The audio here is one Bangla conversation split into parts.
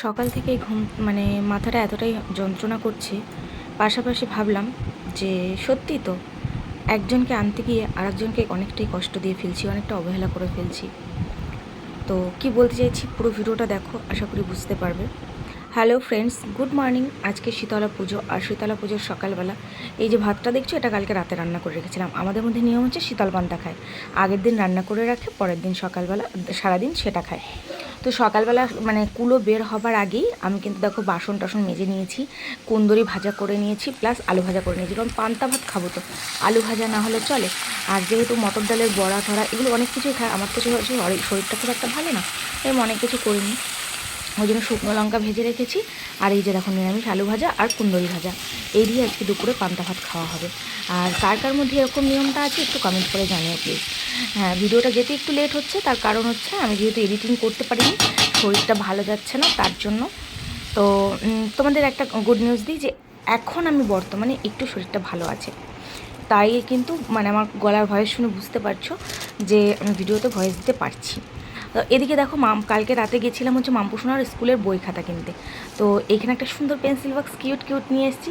সকাল থেকে ঘুম মানে মাথাটা এতটাই যন্ত্রণা করছে। পাশাপাশি ভাবলাম যে সত্যি তো, একজনকে আনতে গিয়ে আরেকজনকে অনেকটাই কষ্ট দিয়ে ফেলছি, অনেকটা অবহেলা করে ফেলছি। তো কি বলতে চাইছি পুরো ভিডিওটা দেখো, আশা করি বুঝতে পারবে। Hello friends, good morning. আজকে শীতলা পুজো আর শীতলা পুজোর সকালবেলা। এই যে ভাতটা দেখছ, এটা কালকে রাতে রান্না করে রেখেছিলাম। আমাদের মধ্যে নিয়ম হচ্ছে শীতল পান্তা খায়। আগের দিন রান্না করে রাখে, পরের দিন সকালবেলা, সারাদিন সেটা খায়। তো সকালবেলা মানে কুলো বের হবার আগেই আমি কিন্তু দেখো বাসন টাসন মেজে নিয়েছি, কুন্দরি ভাজা করে নিয়েছি, প্লাস আলু ভাজা করে নিয়েছি। কারণ পান্তা ভাত খাব তো, আলু ভাজা না হলে চলে। আর যেহেতু মটর ডালের বড়া, ধরা, এগুলো অনেক কিছুই খায়, আমার তো শরীরটা খুব একটা ভালো না এরকম অনেক কিছু করিনি। ওই জন্য শুকনো লঙ্কা ভেজে রেখেছি। আর এই যে দেখো নিরামিষ আলু ভাজা আর কুন্দরি ভাজা। এই দিয়ে আজকে দুপুরে পান্তা ভাত খাওয়া হবে। আর কার কার মধ্যে এরকম নিয়মটা আছে একটু কমেন্ট করে জানিও প্লিজ হ্যাঁ ভিডিওটা যেতে একটু লেট হচ্ছে, তার কারণ হচ্ছে আমি যেহেতু এডিটিং করতে পারিনি, শরীরটা ভালো যাচ্ছে না তার জন্য। তো তোমাদের একটা গুড নিউজ দিই যে, এখন আমি বর্তমানে একটু শরীরটা ভালো আছে। তাই কিন্তু মানে আমার গলার ভয়েস শুনে বুঝতে পারছ যে, আমি ভিডিওতে ভয়েস দিতে পারছি। এদিকে দেখো মাম, কালকে রাতে গেছিলাম হচ্ছে মামপুসোনার স্কুলের বই খাতা কিনতে। তো এখানে একটা সুন্দর পেন্সিল বক্স, কিউট কিউট নিয়ে এসেছি।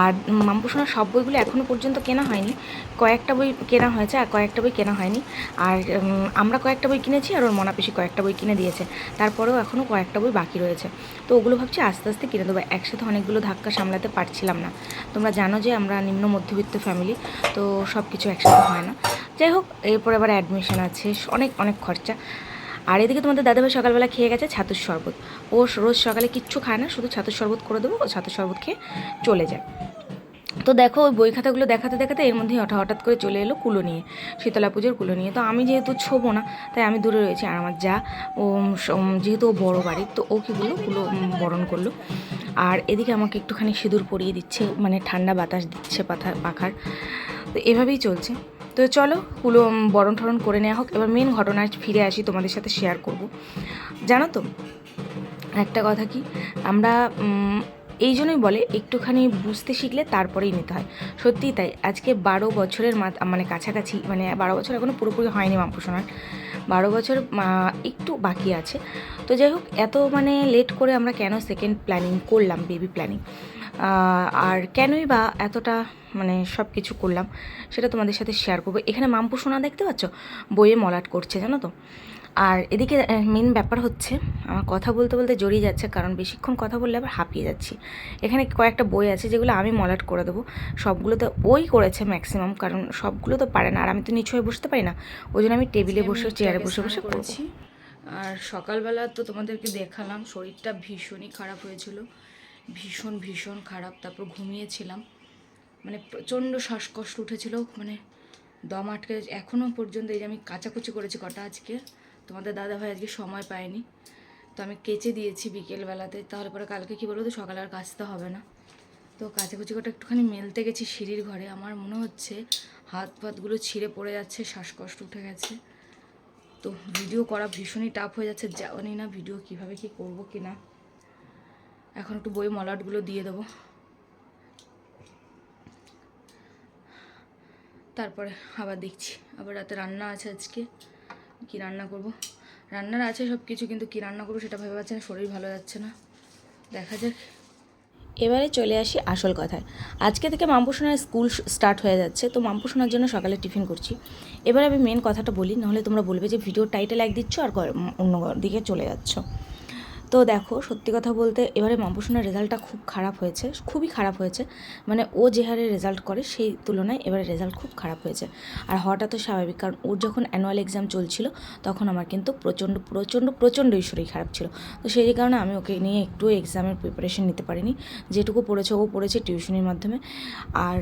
আর মামপুসোনার সব বইগুলো এখনও পর্যন্ত কেনা হয়নি। কয়েকটা বই কেনা হয়েছে আর কয়েকটা বই কেনা হয়নি। আর আমরা কয়েকটা বই কিনেছি আর ওর মনাপিসি কয়েকটা বই কিনে দিয়েছে। তারপরেও এখনও কয়েকটা বই বাকি রয়েছে। তো ওগুলো ভাবছি আস্তে আস্তে কিনে দেবো। একসাথে অনেকগুলো ধাক্কা সামলাতে পারছিলাম না। তোমরা জানো যে আমরা নিম্ন মধ্যবিত্ত ফ্যামিলি তো সব কিছু একসাথে হয় না। যাই হোক, এরপর আবার অ্যাডমিশন আছে, অনেক অনেক খরচা। আর এদিকে তোমাদের দাদাভাই সকালবেলা খেয়ে গেছে ছাতুর শরবত। ও রোজ সকালে কিচ্ছু খায় না, শুধু ছাতুর শরবত করে দেবো, ও ছাতুর শরবত খেয়ে চলে যায়। তো দেখো, ওই বই খাতাগুলো দেখাতে দেখাতে এর মধ্যেই হঠাৎ হঠাৎ করে চলে এলো কুলো নিয়ে, শীতলা পুজোর কুলো নিয়ে। তো আমি যেহেতু ছোবো না, তাই আমি দূরে রয়েছি আর আমার যা, ও যেহেতু ও বড়ো বাড়ির তো ও কী করল, কুলো বরণ করল। আর এদিকে আমাকে একটুখানি সিঁদুর পরিয়ে দিচ্ছে মানে ঠান্ডা বাতাস দিচ্ছে পাথা পাখার। তো এভাবেই চলছে। তো চলো কুলো বরণ ঠরণ করে নেওয়া হোক। এবার মেন ঘটনায় ফিরে আসি তোমাদের সাথে শেয়ার করব। জানো তো, একটা কথা কি? আমরা এই জন্যই বলে একটুখানি বুঝতে শিখলে তারপরেই নিতে হয়। সত্যিই তাই, আজকে বারো বছরের মানে কাছাকাছি মানে বারো বছর এখনও পুরোপুরি হয়নি মাম্পুসোনার বারো বছর একটু বাকি আছে। তো যাই হোক, এত মানে লেট করে আমরা কেন সেকেন্ড প্ল্যানিং করলাম বেবি প্ল্যানিং আর কেনই বা এতটা মানে সব কিছু করলাম সেটা তোমাদের সাথে শেয়ার করব। এখানে মাম্পু সোনা দেখতে পাচ্ছ? বইয়ে মলাট করছে জানো তো? আর এদিকে মেন ব্যাপার হচ্ছে আমার কথা বলতে বলতে জড়িয়ে যাচ্ছে কারণ বেশিক্ষণ কথা বললে আবার হাঁপিয়ে যাচ্ছি। এখানে কয়েকটা বই আছে যেগুলো আমি মলাট করে দেবো। সবগুলো তো ওই করেছে ম্যাক্সিমাম কারণ সবগুলো তো পারে না আর আমি তো নিচু হয়ে বসতে পারি না। ওই জন্য আমি টেবিলে বসে চেয়ারে বসে বসে করেছি। আর সকালবেলা তো তোমাদেরকে দেখালাম শরীরটা ভীষণই খারাপ হয়েছিল। ভীষণ ভীষণ খারাপ। তারপর ঘুমিয়েছিলাম। মানে প্রচণ্ড শ্বাসকষ্ট উঠেছিল। মানে দম আটকে এখনও পর্যন্ত এই যে আমি কাচাকুচি করেছি কটা আজকে, তোমাদের দাদা ভাই আজকে সময় পায়নি। তো আমি কেচে দিয়েছি বিকেলবেলাতে। তাহলে পরে কালকে কী বলব তো, সকালে আর কাচতে হবে না। তো কাচাকুচি কটা একটুখানি মেলতে গেছি সিঁড়ির ঘরে। আমার মনে হচ্ছে হাত পাতগুলো ছিঁড়ে পড়ে যাচ্ছে, শ্বাসকষ্ট উঠে গেছে। তো ভিডিও করা ভীষণই টাফ হয়ে যাচ্ছে। জানি না ভিডিও কীভাবে কি করব কি না। এখন একটু বই মলাটগুলো দিয়ে দেবো। তারপরে আবার দেখছি, আবার রাতে রান্না আছে আজকে, কি রান্না করব? রান্নার আছে সব কিছু কিন্তু কি রান্না করব সেটা ভেবে পাচ্ছি না, শরীর ভালো যাচ্ছে না। দেখা যাক। এবারে চলে আসি আসল কথায়। আজকে থেকে মাম্পুসোনার স্কুল স্টার্ট হয়ে যাচ্ছে, তো মাম্পুসোনার জন্য সকালে টিফিন করছি। এবার আমি মেন কথাটা বলি, নাহলে তোমরা বলবে যে ভিডিও টাইটেল এক দিচ্ছ আর অন্য দিকে চলে যাচ্ছ। তো দেখো, সত্যি কথা বলতে এবারে মাম্পুসোনার রেজাল্টটা খুব খারাপ হয়েছে, খুবই খারাপ হয়েছে। মানে ও যে হারে রেজাল্ট করে সেই তুলনায় এবারে রেজাল্ট খুব খারাপ হয়েছে। আর হওয়াটা তো স্বাভাবিক, কারণ ওর যখন অ্যানুয়াল এক্সাম চলছিল, তখন আমার কিন্তু প্রচণ্ড প্রচণ্ড প্রচণ্ডই শরীর খারাপ ছিল। তো সেই কারণে আমি ওকে নিয়ে একটু এক্সামের প্রিপারেশন নিতে পারিনি। যেটুকু পড়েছে ও পড়েছে টিউশনির মাধ্যমে। আর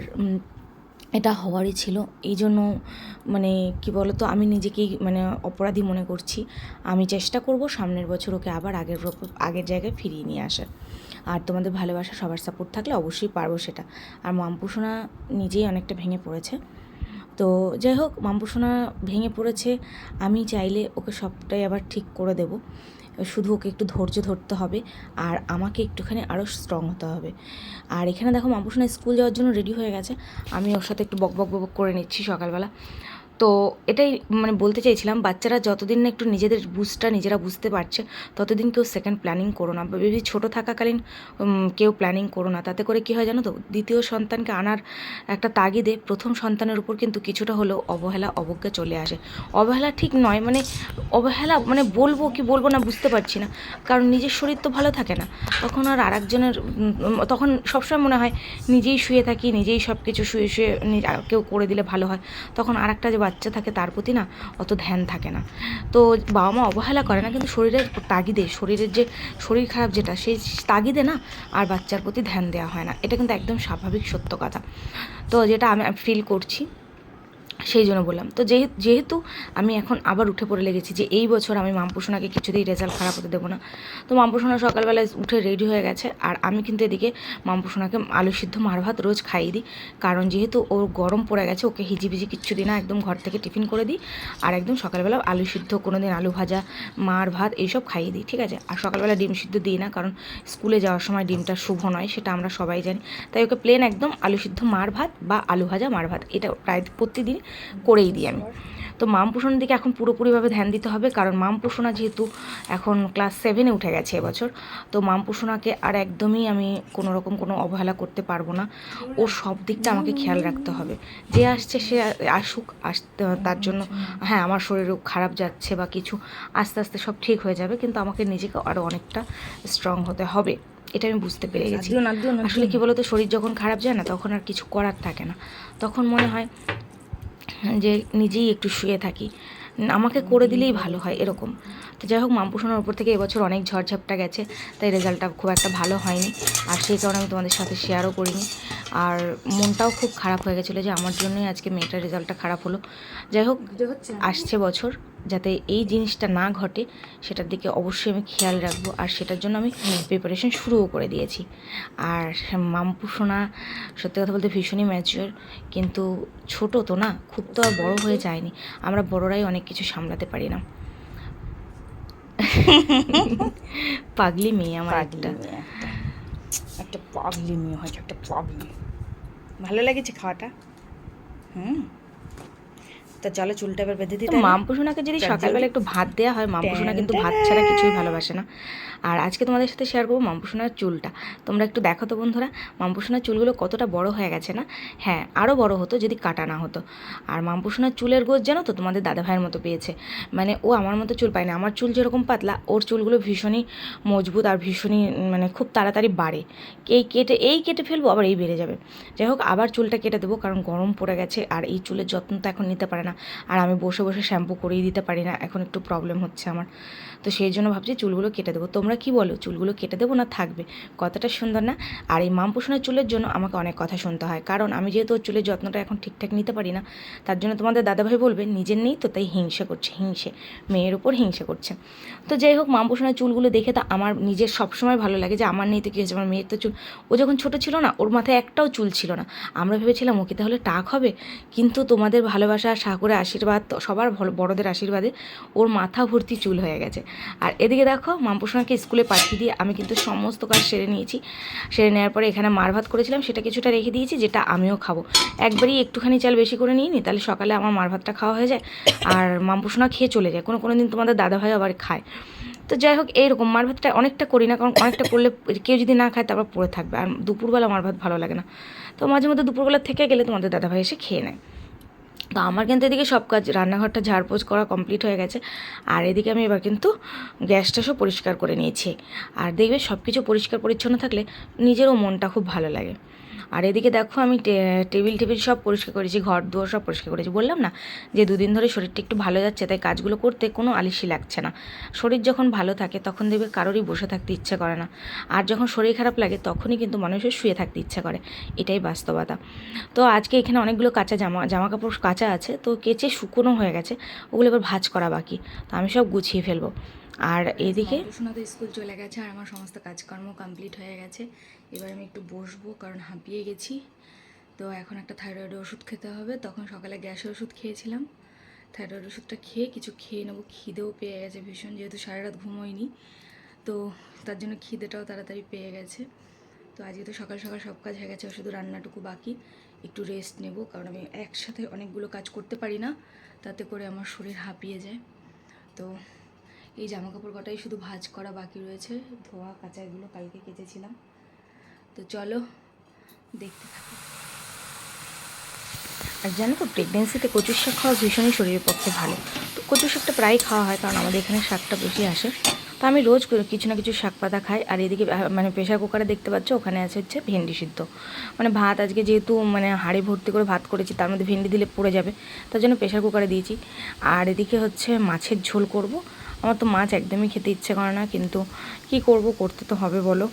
এটা হওয়ারই ছিল। এই জন্য মানে কি বলতো, আমি নিজেকেই মানে অপরাধী মনে করছি। আমি চেষ্টা করব সামনের বছর ওকে আবার আগের আগের জায়গায় ফিরিয়ে নিয়ে আসার। আর তোমাদের ভালোবাসা, সবার সাপোর্ট থাকলে অবশ্যই পারব সেটা। আর মামপুসোনা নিজেই অনেকটা ভেঙে পড়েছে। তো যাই হোক মামপুসোনা ভেঙে পড়েছে। আমি চাইলে ওকে সবটাই আবার ঠিক করে দেব। শুধু ওকে একটু ধৈর্য ধরতে হবে আর আমাকে একটুখানি আরও স্ট্রং হতে হবে। আর এখানে দেখো মামপুসোনা স্কুল যাওয়ার জন্য রেডি হয়ে গেছে। আমি ওর সাথে একটু বক বক বক করে নিচ্ছি সকালবেলা। তো এটাই মানে বলতে চাইছিলাম, বাচ্চারা যতদিন না একটু নিজেদের বুঝটা নিজেরা বুঝতে পারছে, ততদিন কেউ সেকেন্ড প্ল্যানিং করো না। বেবি ছোটো থাকাকালীন কেউ প্ল্যানিং করো না, তাতে করে কী হয় জানো তো? দ্বিতীয় সন্তানকে আনার একটা তাগিদে প্রথম সন্তানের উপর কিন্তু কিছুটা হলেও অবহেলা, অবজ্ঞা চলে আসে। অবহেলা ঠিক নয় মানে অবহেলা মানে বলব কি বলব না বুঝতে পারছি না। কারণ নিজের শরীর তো ভালো থাকে না। তখন আর আরেকজনের তখন সবসময় মনে হয় নিজেই শুয়ে থাকি, নিজেই সব কিছু শুয়ে শুয়ে আর কেউ করে দিলে ভালো হয়। তখন আরেকটা যে বাচ্চা থাকে তার প্রতি না অত ধ্যান থাকে না। তো বাবা মা অবহেলা করে না, কিন্তু শরীরের তাগিদে, শরীরের যে শরীর খারাপ যেটা, সেই তাগিদে না আর বাচ্চার প্রতি ধ্যান দেওয়া হয় না। এটা কিন্তু একদম স্বাভাবিক সত্য কথা। তো যেটা আমি ফিল করছি সেই জন্য বললাম। তো যেহেতু আমি এখন আবার উঠে পড়ে লেগেছি যে এই বছর আমি মামপোষণাকে কিছুতেই রেজাল্ট খারাপ হতে দেবো না। তো মামপোষণা সকালবেলায় উঠে রেডি হয়ে গেছে আর আমি কিন্তু এদিকে মামপোষণাকে আলু সিদ্ধ মার ভাত রোজ খাইয়ে দিই। কারণ যেহেতু ওর গরম পড়ে গেছে, ওকে হিজিবিজি কিচ্ছু দিই না, একদম ঘর থেকে টিফিন করে দিই আর একদম সকালবেলা আলু সিদ্ধ কোনো দিন আলু ভাজা, মার ভাত এইসব খাইয়ে দিই, ঠিক আছে? আর সকালবেলা ডিম সিদ্ধ দিই না কারণ স্কুলে যাওয়ার সময় ডিমটা শুভ নয়, সেটা আমরা সবাই জানি। তাই ওকে প্লেন একদম আলু সিদ্ধ মার ভাত বা আলু ভাজা মার ভাত, এটা প্রায় প্রতিদিন করেই দিই আমি তো মাম পোষণের দিকে এখন পুরোপুরিভাবে ধ্যান দিতে হবে কারণ মাম পোষণা যেহেতু এখন ক্লাস সেভেনে উঠে গেছে এবছর তো মাম পোষণাকে আর একদমই আমি কোনো রকম কোনো অবহেলা করতে পারব না। ওর সব দিকটা আমাকে খেয়াল রাখতে হবে। যে আসছে সে আসুক আসতে তার জন্য হ্যাঁ আমার শরীরও খারাপ যাচ্ছে বা কিছু আস্তে আস্তে সব ঠিক হয়ে যাবে কিন্তু আমাকে নিজেকে আরও অনেকটা স্ট্রং হতে হবে। এটা আমি বুঝতে পেরে গেছি। আসলে কি বলতো শরীর যখন খারাপ যায় না তখন আর কিছু করার থাকে না। তখন মনে হয় যে নিজেই একটু শুয়ে থাকি। আমাকে করে দিলেই ভালো হয় এরকম। তো যাই হোক মামপুষণের ওপর থেকে এবছর অনেক ঝড়ঝাপটা গেছে, তাই রেজাল্টটা খুব একটা ভালো হয়নি। আর সেই কারণে আমি তোমাদের সাথে শেয়ারও করিনি। আর মনটাও খুব খারাপ হয়ে গেছিল যে আমার জন্যই আজকে মেয়েটার রেজাল্টটা খারাপ হলো। যাই হোক আসছে বছর যাতে এই জিনিসটা না ঘটে সেটার দিকে অবশ্যই আমি খেয়াল রাখব। আর সেটার জন্য আমি প্রিপারেশন শুরুও করে দিয়েছি। আর মামপুষোনা সত্যি কথা বলতে ভীষণই ম্যাচিওর কিন্তু ছোট তো না খুব তো আর বড় হয়ে যায়নি। আমরা বড়রাই অনেক কিছু সামলাতে পারি না। পাগলি মেয়ে আমার একটা। একটা পাগলি মেয়ে হয়েছে একটা পাগলি। ভালো লেগেছে খাওয়াটা? হুম। তা চলো চুলটা এবার বেঁধে দিতে মামপুসোনাকে যদি সকালবেলা একটু ভাত দেওয়া হয় মামপুসোনা কিন্তু ভাত ছাড়া কিছুই ভালোবাসে না। আর আজকে তোমাদের সাথে শেয়ার করব মামপুসোনার চুলটা। তোমরা একটু দেখো তো বন্ধুরা, মামপুসোনার চুলগুলো কতটা বড় হয়ে গেছে না? হ্যাঁ আরও বড় হতো যদি কাটা না হতো। আর মামপুসোনার চুলের গোছ জানো তো তোমাদের দাদা ভাইয়ের মতো পেয়েছে। মানে ও আমার মতো চুল পায় না আমার চুল যেরকম পাতলা, ওর চুলগুলো ভীষণই মজবুত আর ভীষণই মানে খুব তাড়াতাড়ি বাড়ে। এই কেটে এই কেটে ফেলব, আবার এই বেড়ে যাবে। যাই হোক, আবার চুলটা কেটে দেবো, কারণ গরম পড়ে গেছে আর এই চুলের যত্ন তো এখন নিতে পারে না। আর আমি বসে বসে শ্যাম্পু করেই দিতে পারি না, এখন একটু প্রবলেম হচ্ছে আমার। তো সেই জন্য ভাবছি চুলগুলো কেটে দেবো। তোমরা কি বলো? চুলগুলো কেটে দেবো না থাকবে? কতটা সুন্দর না? আর এই মামপোষণের চুলের জন্য আমাকে অনেক কথা শুনতে হয়। কারণ আমি যেহেতু ওর চুলের যত্নটা এখন ঠিকঠাক নিতে পারি না, তার জন্য তোমাদের দাদাভাই বলবে, নিজের নেই তো, তাই হিংসে করছে, হিংসে। মেয়ের উপর হিংসে করছে। তো যাই হোক মামপোষণের চুলগুলো দেখে তো আমার নিজের সবসময় ভালো লাগে যে, আমার নেই তো কী হয়েছে? আমার মেয়ের তো চুল ও যখন ছোটো ছিল না, ওর মাথায় একটাও চুল ছিল না। আমরা ভেবেছিলাম, ওকে তাহলে টাক হবে? কিন্তু তোমাদের ভালোবাসা সাগরের আশীর্বাদ, সবার বড়দের আশীর্বাদে ওর মাথা ভর্তি চুল হয়ে গেছে। আর এদিকে দেখো মামপোষণাকে স্কুলে পাঠিয়ে দিয়ে আমি কিন্তু সমস্ত কাজ সেরে নিয়েছি। সেরে নেওয়ার পরে এখানে মার ভাত করেছিলাম, সেটা কিছুটা রেখে দিয়েছি, যেটা আমিও খাব। একবারই একটুখানি চাল বেশি করে নিই নি তাহলে সকালে আমার মার ভাতটা খাওয়া হয়ে যায় আর মামপোষণা খেয়ে চলে যায়। কোনো কোনো দিন তোমাদের দাদাভাই আবার খায়। তো যাই হোক, এইরকম মার ভাতটা অনেকটা করি না, কারণ অনেকটা করলে কেউ যদি না খায় তারপর পড়ে থাকবে। আর দুপুরবেলা মার ভাত ভালো লাগে না। তো মাঝে মধ্যে দুপুরবেলা থেকে গেলে তোমাদের দাদাভাই এসে খেয়ে নেয়। তো আমার কিন্তু এদিকে সব কাজ, রান্নাঘরটা ঝাড়পোছ করা কমপ্লিট হয়ে গেছে। আর এদিকে আমি এবার কিন্তু গ্যাসটা সব পরিষ্কার করে নিয়েছি। আর দেখবে সব কিছু পরিষ্কার পরিচ্ছন্ন থাকলে নিজেরও মনটা খুব ভালো লাগে। আর এদিকে দেখো আমি টেবিল টেবিল সব পরিষ্কার করেছি, ঘর দুয়ার সব পরিষ্কার করেছি। বললাম না যে দুদিন ধরে শরীরটা একটু ভালো যাচ্ছে, তাই কাজগুলো করতে কোনো আলিসি লাগছে না। শরীর যখন ভালো থাকে তখন দেখবে কারোরই বসে থাকতে ইচ্ছা করে না। আর যখন শরীর খারাপ লাগে তখনই কিন্তু মানুষের শুয়ে থাকতে ইচ্ছা করে। এটাই বাস্তবতা। তো আজকে এখানে অনেকগুলো কাঁচা জামা জামা কাপড় কাঁচা আছে, তো কেচে শুকনো হয়ে গেছে, ওগুলো এবার ভাঁজ করা বাকি। তো আমি সব গুছিয়ে ফেলব। আর এদিকে পড়াশোনাতে স্কুল চলে গেছে আর আমার সমস্ত কাজকর্ম কমপ্লিট হয়ে গেছে। এবার আমি একটু বসবো, কারণ হাঁপিয়ে গেছি। তো এখন একটা থাইরয়েডের ওষুধ খেতে হবে। তখন সকালে গ্যাসের ওষুধ খেয়েছিলাম। থাইরয়েড ওষুধটা খেয়ে কিছু খেয়ে নেব। খিদেও পেয়ে গেছে ভীষণ, যেহেতু সারা রাত ঘুমোইনি তো তার জন্য খিদেটাও তাড়াতাড়ি পেয়ে গেছে। তো আজকে তো সকাল সকাল সব কাজ হয়ে গেছে শুধু রান্নাটুকু বাকি। একটু রেস্ট নেব, কারণ আমি একসাথে অনেকগুলো কাজ করতে পারি না। তাতে করে আমার শরীর হাঁপিয়ে যায়। তো এই জামা কাপড় কটাই শুধু ভাজ করা বাকি রয়েছে। ধোয়া কাচা এগুলো কালকে কেচেছিলাম। তো চলো দেখতে থাকো। আর জানো তো প্রেগনেন্সিতে কচুর শাক খাওয়া ভীষণই শরীরের পক্ষে ভালো। তো কচুর শাকটা প্রায় খাওয়া হয়, কারণ আমাদের এখানে শাকটা বেশি আসে। তো আমি রোজ কিছু না কিছু শাক পাতা খাই, আর এদিকে মানে প্রেশার কুকারে দেখতে পাচ্ছ, ওখানে আছে হচ্ছে ভেন্ডি সিদ্ধ। মানে ভাত আজকে যেহেতু মানে হাঁড়ি ভর্তি করে ভাত করেছি, তার মধ্যে ভেন্ডি দিলে পড়ে যাবে, তার জন্য প্রেশার কুকারে দিয়েছি। আর এদিকে হচ্ছে মাছের ঝোল করব। আমার তো মাছ একদমই খেতে ইচ্ছে করে না, কিন্তু কি করব, করতে তো হবে, বলো।